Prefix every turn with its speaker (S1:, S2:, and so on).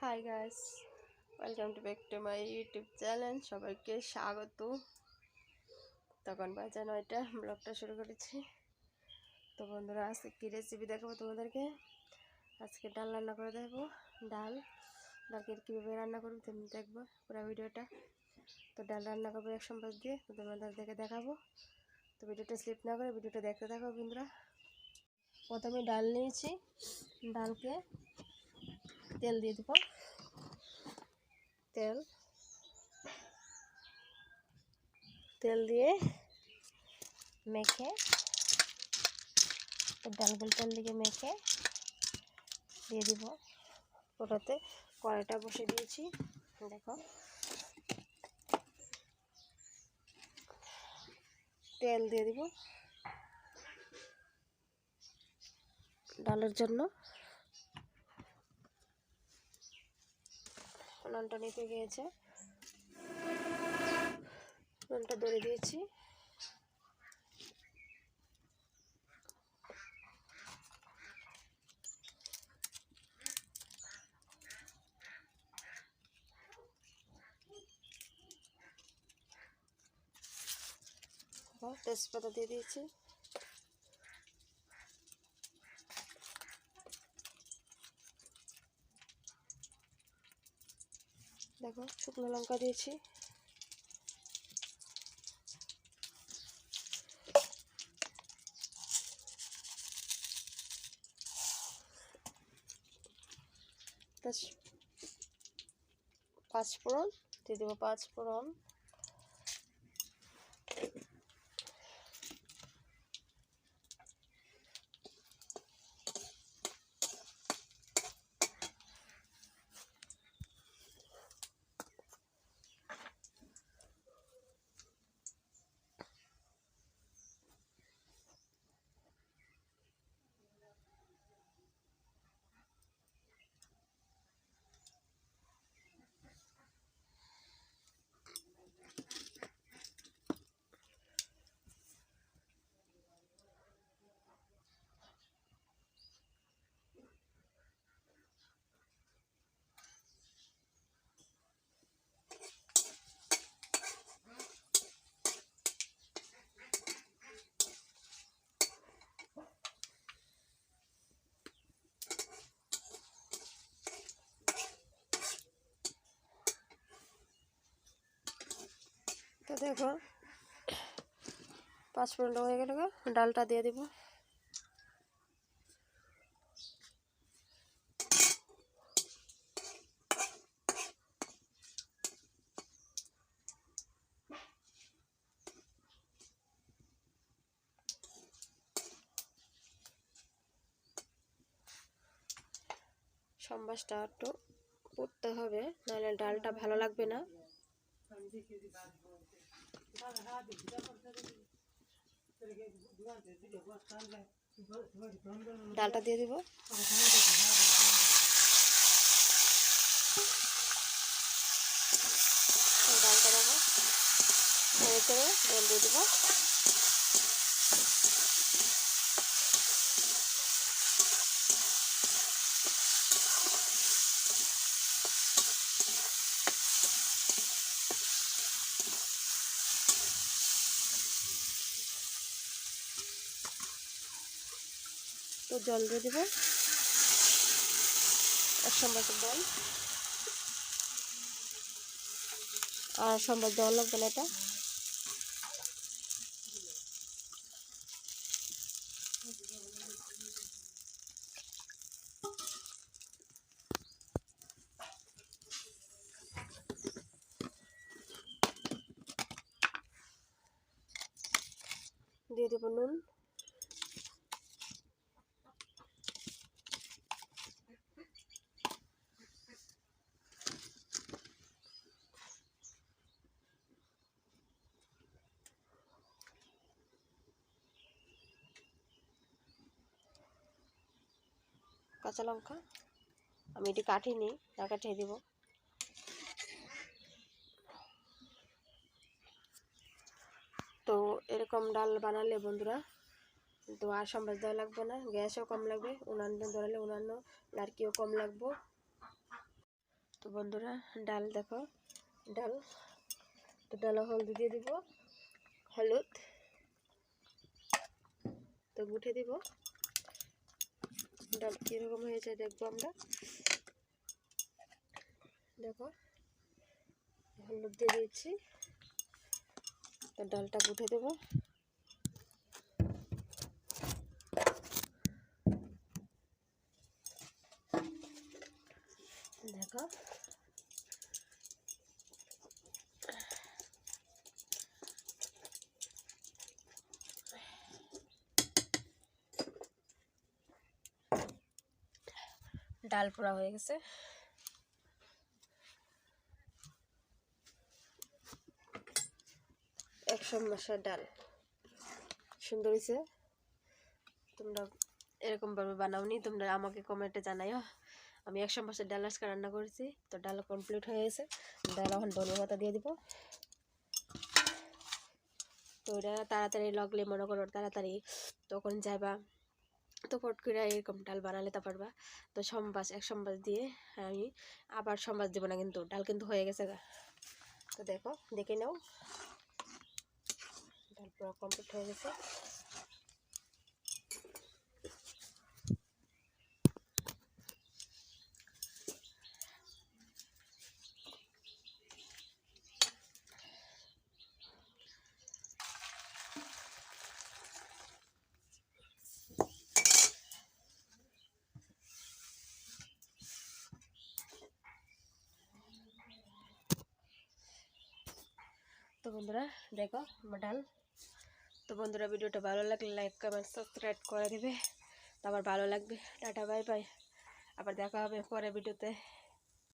S1: Hi guys welcome to back to my YouTube channel সবাইকে স্বাগত। তখন বাজে নয়টা, ব্লগটা শুরু করেছি। তো বন্ধুরা, আজকে কী রেসিপি দেখাবো তোমাদেরকে? আজকে ডাল রান্না করে দেবো ডাল, ডালকে কীভাবে রান্না করব তুমি দেখব পুরো ভিডিওটা। তো ডাল রান্না করব এক সম্বাদ দিয়ে, তো তোমাদের দেখে দেখাবো। তো ভিডিওটা স্লিপ না করে ভিডিওটা দেখতে থাকো বন্ধুরা। প্রথমে ডাল নিয়েছি, ডালকে তেল দিয়ে দেবো। তেল। তেল দিয়ে মেখে ডালগুলো তেল দিয়ে মেখে দিয়ে দিব। ওটাতে কড়াইটা বসে দিয়েছি, দেখো। তেল দিয়ে দিব। ডালের জন্য উনানটা নিতে গিয়েছে। উনানটা ধরে দিয়েছি। তেজপাতা দিয়ে দিয়েছি। দেখো শুকনো লঙ্কা দিয়েছি। পাঁচ ফোড়ন দিয়ে দেবো পাঁচ ফোড়ন দেখো পাঁচ মিনিট হয়ে গেলে ডালটা দিয়ে দিব। সম্বাসটা একটু উঠতে হবে, নাহলে ডালটা ভালো লাগবে না। ডালটা দিয়ে দিব। ডালটা দেবো। জল দিয়ে দিব। জল দিয়ে দেবো। এক সম্বাদ জল আর সম্বাদ দেওয়া লাগবে না এটা। দিয়ে দেবো নুন। কাঁচা লঙ্কা। আমি এটি কাটিনি না কাটিয়ে দেব। তো এরকম ডাল বানালে বন্ধুরা, তো আর সম্বাস দেওয়া লাগবে না, গ্যাসও কম লাগবে উনান ধরালে উনান্ন লাড়কিও কম লাগবে। তো বন্ধুরা, ডাল দেখো, ডাল। তো ডালে হলদি দিয়ে দিব, হলুদ। তো গুঠে দিব। ডাল কীরকম হয়েছে দেখব আমরা। দেখো হলুদ দিয়ে দিয়েছি। ডালটা উঠে দেবো। দেখো ডাল পোড়া হয়ে গেছে। একশো মাসের ডাল। সুন্দর হয়েছে। তোমরা এরকমভাবে বানাওনি, তোমরা আমাকে কমেন্টে জানাইও। আমি একশো মাসের ডাল আজকে রান্না করেছি, তো ডাল কমপ্লিট হয়ে গেছে। ডাল এখন ধনিয়া পাতা দিয়ে দিব। তো ওটা তাড়াতাড়ি লাগলে মনে করো তাড়াতাড়ি তখন যাবা তো ফট করে এরকম ডাল বানালে তা পারবা। তো সম্বাস, এক সম্বাস দিয়ে আমি আবার সম্বাস দেবো না কিন্তু, ডাল কিন্তু হয়ে গেছে তো দেখো, দেখে নাও। ডাল পুরো কমপ্লিট হয়ে গেছে। তো বন্ধুরা, দেখো আমার ডাল। তো বন্ধুরা, ভিডিওটা ভালো লাগলে লাইক কমেন্ট সাবস্ক্রাইব করে দেবে। তো আবার ভালো লাগবে। টাটা বাই বাই আবার দেখা হবে পরে ভিডিওতে।